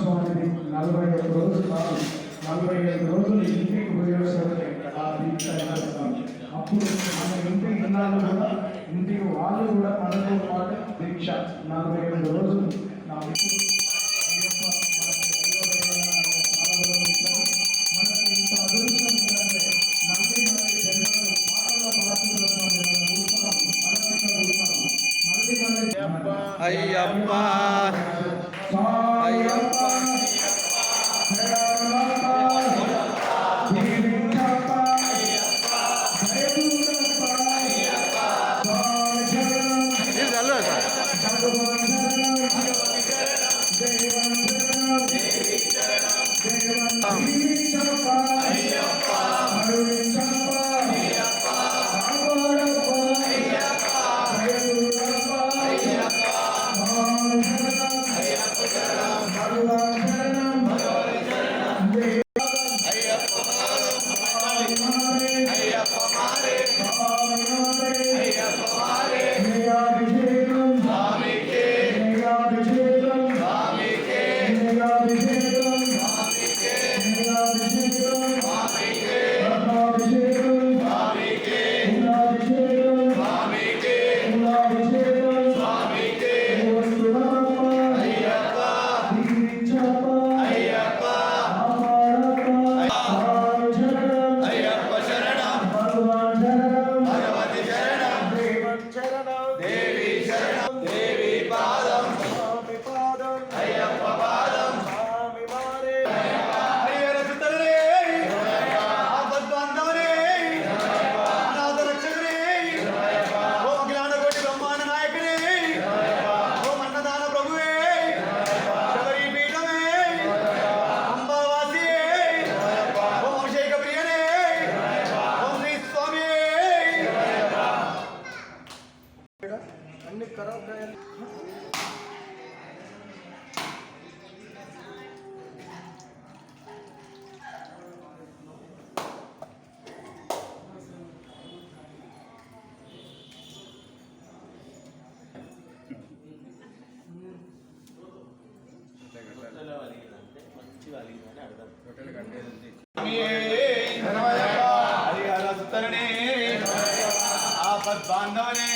స్వామిని నలభై ఐదు రోజులు కాదు నలభై ఐదు రోజులు ఇంటికి పోయేసరికి అప్పుడు మన ఇంటి ఇన్నాళ్ళు కూడా ఇంటికి వాళ్ళు కూడా మనతో పాటు దీక్ష. నలభై ఐదు రోజులు నా అయ్యప్ప. abandoning.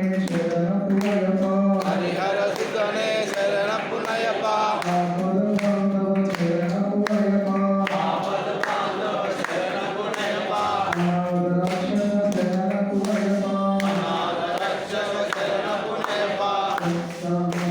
Amen.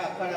అక్కడ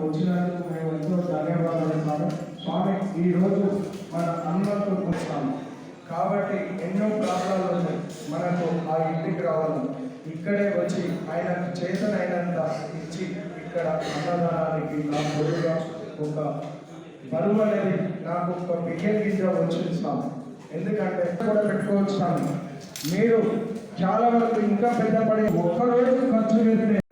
వచ్చినందుకు మేము ఎంతో ధన్యవాదాలు ఇస్తాము స్వామి ఈ రోజు మన అన్నంతో వస్తాము కాబట్టి ఎన్నో ప్రాంతాలు ఉన్నాయి మనకు ఆ ఇంటికి రావాలి ఇక్కడే వచ్చి ఆయనకు చేతనైనంత ఇచ్చి ఇక్కడ అన్నదానానికి నా పొడుగా ఒక బరువు అనేది నాకు ఒక బియ్యం గింజ వచ్చిస్తాము ఎందుకంటే కూడా పెట్టుకోవచ్చు మీరు చాలా వరకు ఇంకా పెద్దపడి ఒక్కరోజు ఖర్చు పెడితే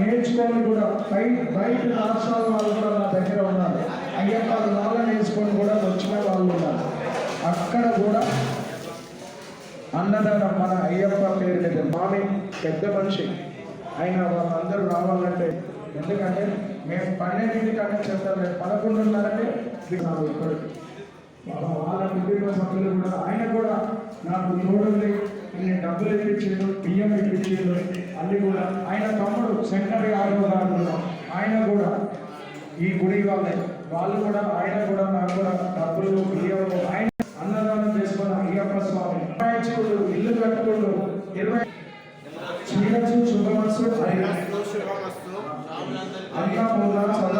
నేర్చుకొని కూడా బయట బయట రాష్ట్రాల వాళ్ళు కూడా నా దగ్గర ఉన్నారు. అయ్యప్ప వాళ్ళ నేర్చుకొని కూడా వచ్చిన వాళ్ళు ఉన్నారు. అక్కడ కూడా అన్నదానం మన అయ్యప్ప పేరు మీద. మామి పెద్ద మనిషి. ఆయన వాళ్ళందరూ రావాలంటే ఎందుకంటే మేము పన్నెండింటికన్నా చెప్తాం మేము పదకొండున్నరకే దిగాము ఇప్పటికి వాళ్ళ వాళ్ళ కుటుంబ సభ్యులు కూడా ఆయన కూడా నాకు తోడుంది నేను డబ్బులు ఇప్పించాడు బియ్యం ఇప్పించాడు అన్ని కూడా ఆయన తమ్ముడు శంకర్ గారు కూడా. ఆయన కూడా ఈ గుడి వాళ్ళే. వాళ్ళు కూడా ఆయన కూడా నాకు కూడా డబ్బులు బియ్యం ఆయన అన్నదానం చేసుకున్న అయ్యప్ప స్వామి. ఇల్లు కట్టుకుంటూ ఇరవై శుభమస్తు. అన్నపూర్ణ సదా